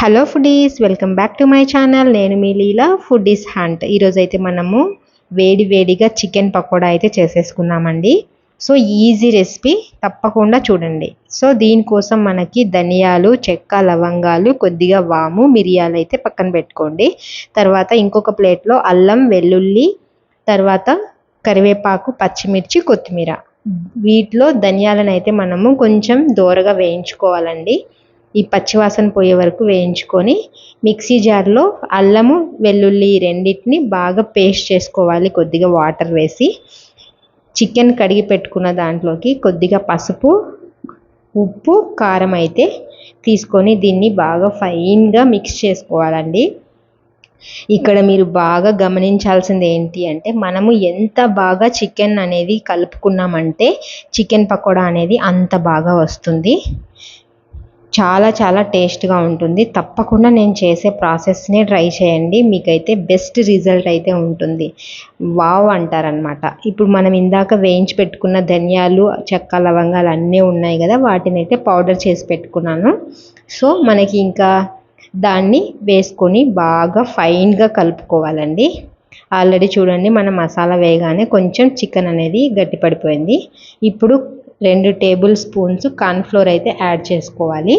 Hello foodies welcome back to my channel నేను మీ లీలా foodies hunt ఈరోజు అయితే మనము వేడి వేడిగా చికెన్ పకోడా అయితే చేసేసుకున్నామండి సో ఈజీ రెసిపీ తప్పకుండా చూడండి. సో దీనికోసం మనకి ధనియాలు చెక్క లవంగాలు కొద్దిగా వాము మిరియాలు అయితే పక్కన పెట్టుకోండి. తర్వాత ఇంకొక ప్లేట్లో అల్లం వెల్లుల్లి తర్వాత కరివేపాకు పచ్చిమిర్చి కొత్తిమీర. వీటిలో ధనియాలను అయితే మనము కొంచెం దోరగా వేయించుకోవాలండి. ఈ పచ్చివాసన పోయే వరకు వేయించుకొని మిక్సీ జార్లో అల్లము వెల్లుల్లి రెండింటిని బాగా పేస్ట్ చేసుకోవాలి. కొద్దిగా వాటర్ వేసి చికెన్ కడిగి పెట్టుకున్న దాంట్లోకి కొద్దిగా పసుపు ఉప్పు కారం అయితే తీసుకొని దీన్ని బాగా ఫైన్గా మిక్స్ చేసుకోవాలండి. ఇక్కడ మీరు బాగా గమనించాల్సింది ఏంటి అంటే మనము ఎంత బాగా చికెన్ అనేది కలుపుకున్నామంటే చికెన్ పకోడా అనేది అంత బాగా వస్తుంది. చాలా చాలా టేస్ట్గా ఉంటుంది. తప్పకుండా నేను చేసే ప్రాసెస్ని ట్రై చేయండి. మీకైతే బెస్ట్ రిజల్ట్ అయితే ఉంటుంది. వావ్ అంటారనమాట ఇప్పుడు మనం ఇందాక వేయించి పెట్టుకున్న ధనియాలు చెక్క లవంగాలు అన్నీ ఉన్నాయి కదా వాటిని అయితే పౌడర్ చేసి పెట్టుకున్నాను. సో మనకి ఇంకా దాన్ని వేసుకొని బాగా ఫైన్గా కలుపుకోవాలండి. ఆల్రెడీ చూడండి మన మసాలా వేయగానే కొంచెం చికెన్ అనేది గట్టిపడిపోయింది. ఇప్పుడు రెండు టేబుల్ స్పూన్స్ కార్న్ఫ్లోర్ అయితే యాడ్ చేసుకోవాలి.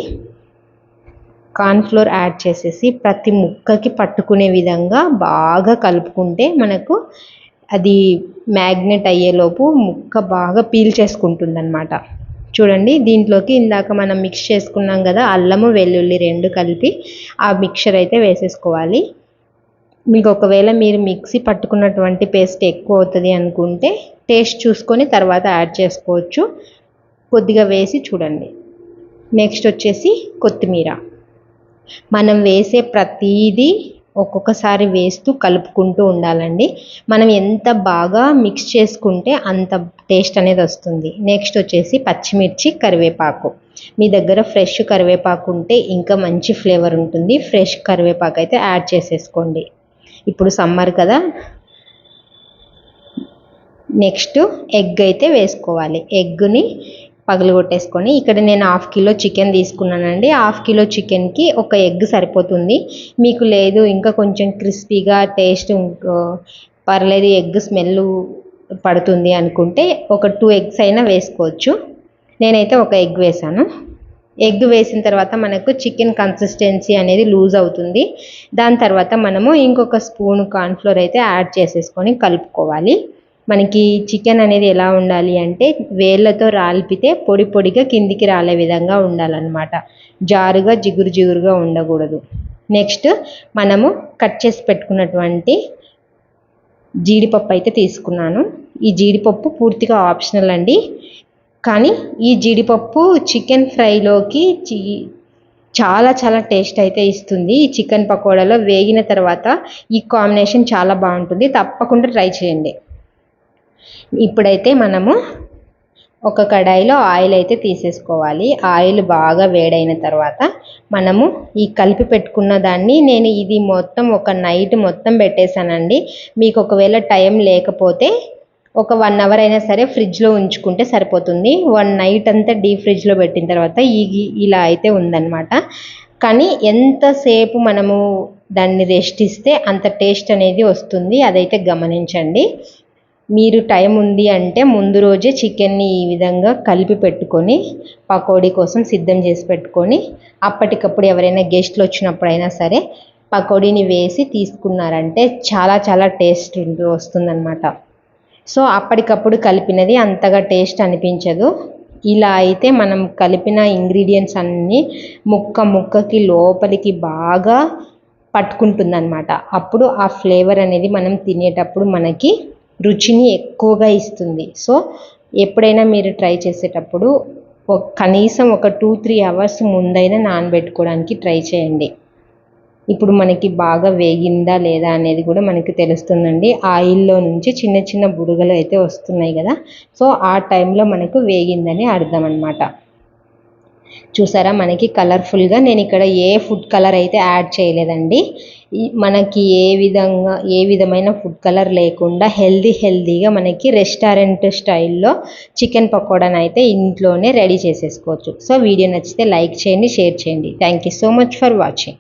కార్న్ఫ్లోర్ యాడ్ చేసేసి ప్రతి ముక్కకి పట్టుకునే విధంగా బాగా కలుపుకుంటే మనకు అది మ్యాగ్నెట్ అయ్యేలోపు ముక్క బాగా పీల్ చేసుకుంటుందన్నమాట. చూడండి దీంట్లోకి ఇందాక మనం మిక్స్ చేసుకున్నాం కదా అల్లము వెల్లుల్లి రెండు కలిపి ఆ మిక్చర్ అయితే వేసేసుకోవాలి. మీకు ఒకవేళ మీరు మిక్సీ పట్టుకున్నటువంటి పేస్ట్ ఎక్కువ అవుతుంది అనుకుంటే టేస్ట్ చూసుకొని తర్వాత యాడ్ చేసుకోవచ్చు. కొద్దిగా వేసి చూడండి. నెక్స్ట్ వచ్చేసి కొత్తిమీర. మనం వేసే ప్రతీది ఒక్కొక్కసారి వేస్తూ కలుపుకుంటూ ఉండాలండి. మనం ఎంత బాగా మిక్స్ చేసుకుంటే అంత టేస్ట్ అనేది వస్తుంది. నెక్స్ట్ వచ్చేసి పచ్చిమిర్చి కరివేపాకు. మీ దగ్గర ఫ్రెష్ కరివేపాకు ఉంటే ఇంకా మంచి ఫ్లేవర్ ఉంటుంది. ఫ్రెష్ కరివేపాకు అయితే యాడ్ చేసేసుకోండి. ఇప్పుడు సమ్మర్ కదా. నెక్స్ట్ ఎగ్ అయితే వేసుకోవాలి. ఎగ్ని పగలగొట్టేసుకొని ఇక్కడ నేను హాఫ్ కిలో చికెన్ తీసుకున్నానండి. హాఫ్ కిలో చికెన్కి ఒక ఎగ్ సరిపోతుంది. మీకు లేదు ఇంకా కొంచెం క్రిస్పీగా టేస్ట్ పర్లేదు ఎగ్ స్మెల్ పడుతుంది అనుకుంటే ఒక టూ ఎగ్స్ అయినా వేసుకోవచ్చు. నేనైతే ఒక ఎగ్ వేసాను. ఎగ్ వేసిన తర్వాత మనకు చికెన్ కన్సిస్టెన్సీ అనేది లూజ్ అవుతుంది. దాని తర్వాత మనము ఇంకొక స్పూన్ కార్న్ఫ్లోర్ అయితే యాడ్ చేసేసుకొని కలుపుకోవాలి. మనకి చికెన్ అనేది ఎలా ఉండాలి అంటే వేళ్ళతో రాల్పితే పొడి పొడిగా కిందికి రాలే విధంగా ఉండాలన్నమాట. జారుగా జిగురు జిగురుగా ఉండకూడదు. నెక్స్ట్ మనము కట్ చేసి పెట్టుకున్నటువంటి జీడిపప్పు అయితే తీసుకున్నాను. ఈ జీడిపప్పు పూర్తిగా ఆప్షనల్ అండి. కానీ ఈ జీడిపప్పు చికెన్ ఫ్రైలోకి చాలా చాలా టేస్ట్ అయితే ఇస్తుంది. ఈ చికెన్ పకోడాలో వేగిన తర్వాత ఈ కాంబినేషన్ చాలా బాగుంటుంది. తప్పకుండా ట్రై చేయండి. ఇప్పుడైతే మనము ఒక కడాయిలో ఆయిల్ అయితే తీసేసుకోవాలి. ఆయిల్ బాగా వేడైన తర్వాత మనము ఈ కలిపి పెట్టుకున్న దాన్ని నేను ఇది మొత్తం ఒక నైట్ మొత్తం పెట్టేశానండి. మీకు ఒకవేళ టైం లేకపోతే ఒక వన్ అవర్ అయినా సరే ఫ్రిడ్జ్లో ఉంచుకుంటే సరిపోతుంది. వన్ నైట్ అంతా డీప్ ఫ్రిడ్జ్లో పెట్టిన తర్వాత ఈ ఇలా అయితే ఉందన్నమాట. కానీ ఎంతసేపు మనము దాన్ని రెస్ట్ ఇస్తే అంత టేస్ట్ అనేది వస్తుంది అదైతే గమనించండి. మీరు టైం ఉంది అంటే ముందు రోజే చికెన్ని ఈ విధంగా కలిపి పెట్టుకొని పకోడీ కోసం సిద్ధం చేసి పెట్టుకొని అప్పటికప్పుడు ఎవరైనా గెస్ట్లు వచ్చినప్పుడైనా సరే పకోడీని వేసి తీసుకున్నారంటే చాలా చాలా టేస్ట్ వస్తుందన్నమాట. సో అప్పటికప్పుడు కలిపినది అంతగా టేస్ట్ అనిపించదు. ఇలా అయితే మనం కలిపిన ఇంగ్రీడియంట్స్ అన్నీ ముక్క ముక్కకి లోపలికి బాగా పట్టుకుంటుందన్నమాట. అప్పుడు ఆ ఫ్లేవర్ అనేది మనం తినేటప్పుడు మనకి రుచిని ఎక్కువగా ఇస్తుంది. సో ఎప్పుడైనా మీరు ట్రై చేసేటప్పుడు కనీసం ఒక టూ త్రీ అవర్స్ ముందైనా నానబెట్టుకోవడానికి ట్రై చేయండి. ఇప్పుడు మనకి బాగా వేగిందా లేదా అనేది కూడా మనకి తెలుస్తుందండి. ఆయిల్లో నుంచి చిన్న చిన్న బుడగలు అయితే వస్తున్నాయి కదా. సో ఆ టైంలో మనకు వేగిందని అర్థం అనమాట చూసారా? మనకి కలర్ఫుల్గా నేను ఇక్కడ ఏ ఫుడ్ కలర్ అయితే యాడ్ చేయలేదండి. మనకి ఏ విధంగా ఏ విధమైన ఫుడ్ కలర్ లేకుండా హెల్దీ హెల్దీగా మనకి రెస్టారెంట్ స్టైల్లో చికెన్ పకోడాని అయితే ఇంట్లోనే రెడీ చేసేసుకోవచ్చు. సో వీడియో నచ్చితే లైక్ చేయండి షేర్ చేయండి. Thank you so much for watching.